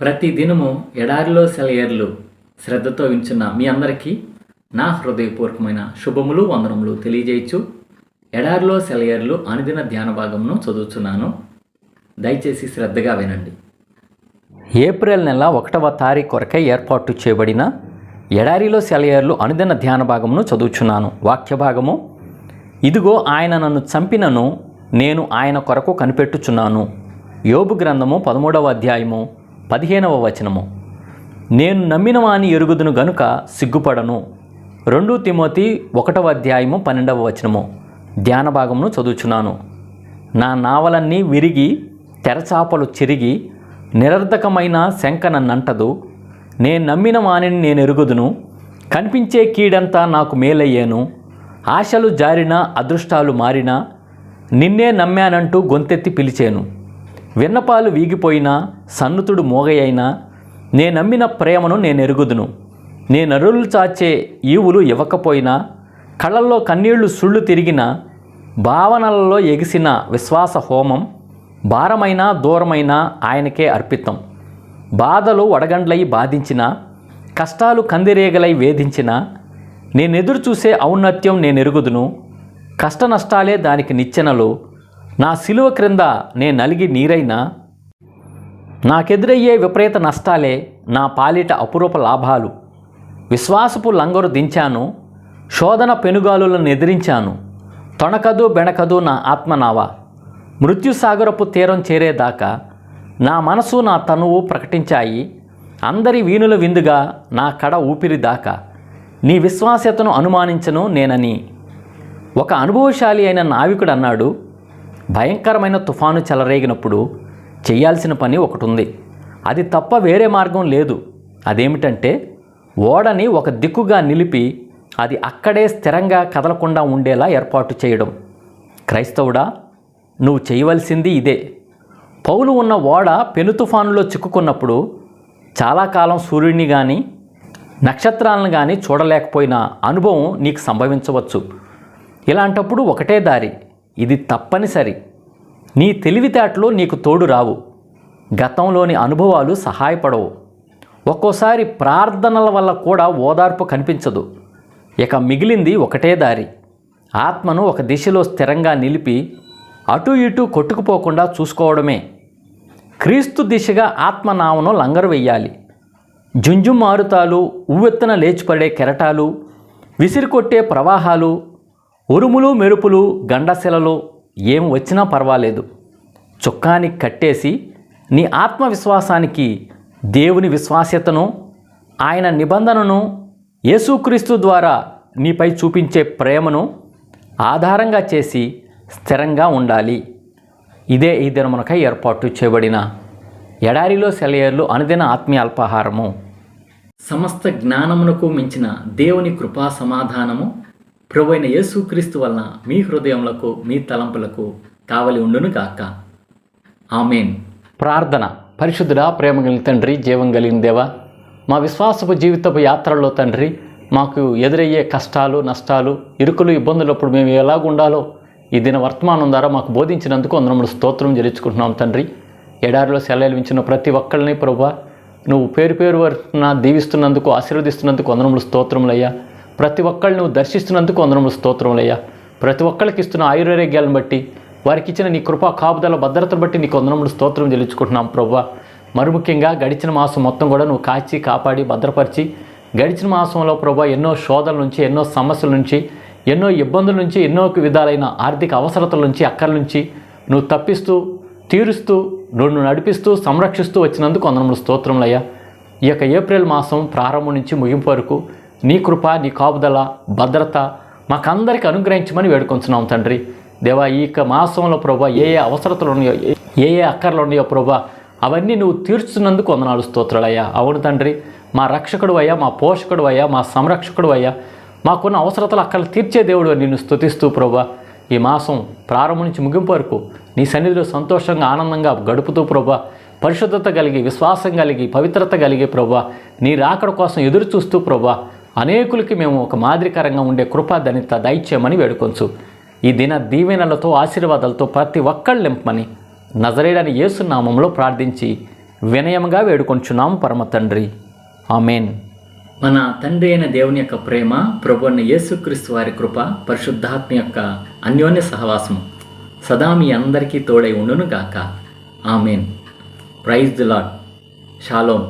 ప్రతి దినము ఎడారిలో సెలయర్లు శ్రద్ధతో వించున్న మీ అందరికీ నా హృదయపూర్వకమైన శుభములు వందనములు తెలియజేయచ్చు. ఎడారిలో సెలయర్లు అనుదిన ధ్యాన భాగమును చదువుతున్నాను దయచేసి శ్రద్ధగా వినండి. ఏప్రిల్ నెల ఒకటవ తారీఖు కొరకై ఏర్పాటు చేయబడిన ఎడారిలో సెలయర్లు అనుదిన ధ్యాన భాగమును చదువుచున్నాను. వాక్య భాగము ఇదిగో ఆయన నన్ను చంపినను నేను ఆయన కొరకు కనిపెట్టుచున్నాను. యోబు గ్రంథము పదమూడవ అధ్యాయము పదిహేనవ వచనము. నేను నమ్మిన వాని ఎరుగుదును గనుక సిగ్గుపడను. రెండు తిమోతి ఒకటవ అధ్యాయము పన్నెండవ వచనము. ధ్యాన భాగమును చదువుచున్నాను. నా నావలన్నీ విరిగి తెరచాపలు చిరిగి నిరర్ధకమైన శంక నన్నంటదు నేను నమ్మిన వానిని నేను ఎరుగుదును. కనిపించే కీడంతా నాకు మేలయ్యాను. ఆశలు జారిన అదృష్టాలు మారినా నిన్నే నమ్మానంటూ గొంతెత్తి పిలిచాను. విన్నపాలు వీగిపోయినా సన్నుతుడు మోగయైనా నేనమ్మిన ప్రేమను నేను ఎరుగుదును. నేను చాచే ఈవులు ఇవ్వకపోయినా కళ్ళల్లో కన్నీళ్ళు సుళ్ళు తిరిగిన భావనలలో ఎగిసిన విశ్వాస హోమం భారమైన దూరమైన ఆయనకే అర్పితం. బాధలు వడగండ్లై బాధించిన కష్టాలు కందిరేగలై వేధించిన నేనెదురు చూసే ఔన్నత్యం నేను ఎరుగుదును కష్ట నష్టాలే దానికి నిచ్చెనలు నా సిలువ క్రింద నే నలిగి నీరైనా నాకెదురయ్యే విపరీత నష్టాలే నా పాలిట అపురూప లాభాలు. విశ్వాసపు లంగరు దించాను శోధన పెనుగాలులను ఎదిరించాను. తొణకదు బెణకదు నా ఆత్మనావా మృత్యుసాగరపు తీరం చేరేదాకా నా మనసు నా తనువు ప్రకటించాయి. అందరి వీణుల విందుగా నా కడ ఊపిరి దాకా నీ విశ్వాస్యతను అనుమానించను నేనని. ఒక అనుభవశాలి అయిన నావికుడు అన్నాడు భయంకరమైన తుఫాను చెలరేగినప్పుడు చేయాల్సిన పని ఒకటి ఉంది అది తప్ప వేరే మార్గం లేదు. అదేమిటంటే ఓడని ఒక దిక్కుగా నిలిపి అది అక్కడే స్థిరంగా కదలకుండా ఉండేలా ఏర్పాటు చేయడం. క్రైస్తవుడా నువ్వు చేయవలసింది ఇదే. పౌలు ఉన్న ఓడ పెను తుఫానులో చిక్కుకున్నప్పుడు చాలా కాలం సూర్యుడిని కానీ నక్షత్రాలను కానీ చూడలేకపోయిన అనుభవం నీకు సంభవించవచ్చు. ఇలాంటప్పుడు ఒకటే దారి. ఇది తప్పనిసరి. నీ తెలివితేటలు నీకు తోడు రావు. గతంలోని అనుభవాలు సహాయపడవు. ఒక్కోసారి ప్రార్థనల వల్ల కూడా ఓదార్పు కనిపించదు. ఇక మిగిలింది ఒకటే దారి. ఆత్మను ఒక దిశలో స్థిరంగా నిలిపి అటు ఇటు కొట్టుకుపోకుండా చూసుకోవడమే. క్రీస్తు దిశగా ఆత్మనామను లంగరు వెయ్యాలి. జుంజుం మారుతాలు ఉవ్వెత్తున లేచిపడే కెరటాలు విసిరికొట్టే ప్రవాహాలు ఉరుములు మెరుపులు గండశిలలు ఏం వచ్చినా పర్వాలేదు. చొక్కాని కట్టేసి నీ ఆత్మవిశ్వాసానికి దేవుని విశ్వాస్యతను ఆయన నిబంధనను యేసుక్రీస్తు ద్వారా నీపై చూపించే ప్రేమను ఆధారంగా చేసి స్థిరంగా ఉండాలి. ఇదే ఈ దినమునకై ఏర్పాటు చేయబడిన ఎడారిలో సెలయర్లు అనుదిన ఆత్మీయ అల్పాహారము. సమస్త జ్ఞానమునకు మించిన దేవుని కృపా సమాధానము ప్రభు అయిన యేసుక్రీస్తు వలన మీ హృదయములకు మీ తలంపులకు కావలి ఉండును కాక ఆమెన్. ప్రార్థన. పరిశుద్ధుడా ప్రేమ కలిగిన తండ్రి జీవం కలిగిన దేవా మా విశ్వాసపు జీవితపు యాత్రలో తండ్రి మాకు ఎదురయ్యే కష్టాలు నష్టాలు ఇరుకులు ఇబ్బందులప్పుడు మేము ఎలాగుండాలో ఈ దిన వర్తమానం ద్వారా మాకు బోధించినందుకు అందరములు స్తోత్రం జరించుకుంటున్నాం తండ్రి. ఎడారిలో సెలవించిన ప్రతి ఒక్కళ్ళని ప్రభా నువ్వు పేరు పేరు వరకున దీవిస్తున్నందుకు ఆశీర్వదిస్తున్నందుకు వందనములు స్తోత్రములయ్యా ప్రతి ఒక్కళ్ళు నువ్వు దర్శిస్తున్నందుకు వందనములు స్తోత్రములయ్యా. ప్రతి ఒక్కళ్ళకి ఇస్తున్న ఆయురారోగ్యాలను బట్టి వారికి ఇచ్చిన నీ కృపా కాపుదల భద్రతను బట్టి నీకు వందనములు స్తోత్రం చెల్లించుకుంటున్నాం ప్రభా. మరి ముఖ్యంగా గడిచిన మాసం మొత్తం కూడా నువ్వు కాచి కాపాడి భద్రపరిచి గడిచిన మాసంలో ప్రభా ఎన్నో శోధల నుంచి ఎన్నో సమస్యల నుంచి ఎన్నో ఇబ్బందుల నుంచి ఎన్నో విధాలైన ఆర్థిక అవసరతల నుంచి అక్కల నుంచి నువ్వు తప్పిస్తూ తీరుస్తూ నువ్వు నడిపిస్తూ సంరక్షిస్తూ వచ్చినందుకు వందనములు స్తోత్రములయ్యా. ఈ యొక్క ఏప్రిల్ మాసం ప్రారంభం నుంచి ముగింపు వరకు నీ కృప నీ కాపుదల భద్రత మాకందరికి అనుగ్రహించమని వేడుకొంచున్నాం తండ్రి. దేవా ఈ మాసంలో ప్రభా ఏ ఏ అవసరతలు ఉన్నాయో ఏ- ఏ అక్కర్లు ఉన్నాయో ప్రభా అవన్నీ నువ్వు తీర్చున్నందుకు వందనాలు స్తోత్రాలయ్యా. అవును తండ్రి మా రక్షకుడు అయ్యా మా పోషకుడు అయ్యా మా సంరక్షకుడు అయ్యా మాకున్న అవసరతలు అక్కడ తీర్చే దేవుడు నిన్ను స్తుతిస్తూ ప్రభా ఈ మాసం ప్రారంభం నుంచి ముగింపు వరకు నీ సన్నిధిలో సంతోషంగా ఆనందంగా గడుపుతూ ప్రభా పరిశుద్ధత కలిగి విశ్వాసం కలిగి పవిత్రత కలిగి ప్రభా నీ రాకడ కోసం ఎదురు చూస్తూ ప్రభా అనేకులకి మేము ఒక మాదిరికరంగా ఉండే కృపాధనిత దయచేయమని వేడుకొంచు. ఈ దిన దీవెనలతో ఆశీర్వాదాలతో ప్రతి ఒక్కళ్ళు నింపమని నజరేడని యేసు నామంలో ప్రార్థించి వినయముగా వేడుకొంచున్నాము పరమ తండ్రి. ఆమెన్. మన తండ్రి అయిన దేవుని యొక్క ప్రేమ ప్రభు అయిన యేసుక్రీస్తు వారి కృప పరిశుద్ధాత్మ యొక్క అన్యోన్య సహవాసము సదా మీ అందరికీ తోడై ఉండును గాక amen. Praise the lord shalom